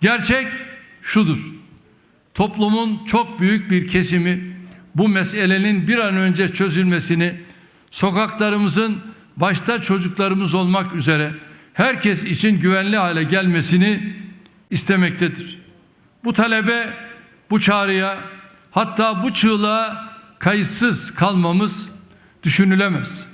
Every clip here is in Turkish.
Gerçek şudur. Toplumun çok büyük bir kesimi bu meselenin bir an önce çözülmesini sokaklarımızın başta çocuklarımız olmak üzere herkes için güvenli hale gelmesini istemektedir. Bu talebe, bu çağrıya hatta bu çığlığa kayıtsız kalmamız düşünülemez.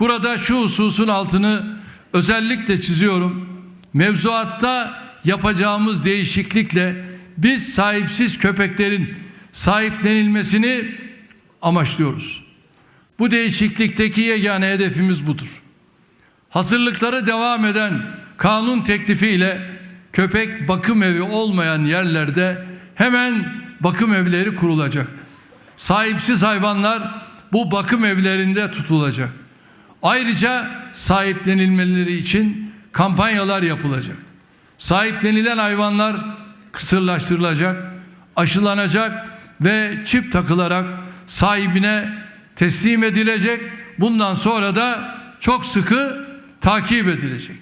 Burada şu hususun altını özellikle çiziyorum. Mevzuatta yapacağımız değişiklikle biz sahipsiz köpeklerin sahiplenilmesini amaçlıyoruz. Bu değişiklikteki yegane hedefimiz budur. Hazırlıkları devam eden kanun teklifiyle köpek bakım evi olmayan yerlerde hemen bakım evleri kurulacak. Sahipsiz hayvanlar bu bakım evlerinde tutulacak. Ayrıca sahiplenilmeleri için kampanyalar yapılacak. Sahiplenilen hayvanlar kısırlaştırılacak, aşılanacak ve çip takılarak sahibine teslim edilecek. Bundan sonra da çok sıkı takip edilecek.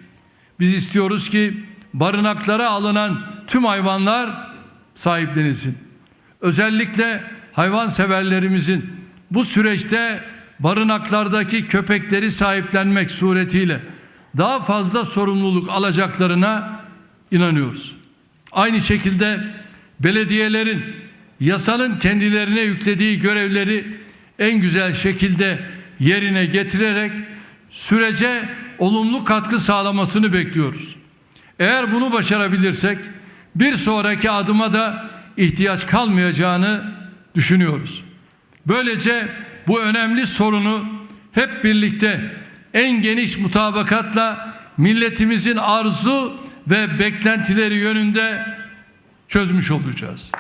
Biz istiyoruz ki barınaklara alınan tüm hayvanlar sahiplenilsin. Özellikle hayvan severlerimizin bu süreçte barınaklardaki köpekleri sahiplenmek suretiyle daha fazla sorumluluk alacaklarına inanıyoruz. Aynı şekilde belediyelerin yasanın kendilerine yüklediği görevleri en güzel şekilde yerine getirerek sürece olumlu katkı sağlamasını bekliyoruz. Eğer bunu başarabilirsek bir sonraki adıma da ihtiyaç kalmayacağını düşünüyoruz. Böylece bu önemli sorunu hep birlikte en geniş mutabakatla milletimizin arzu ve beklentileri yönünde çözmüş olacağız.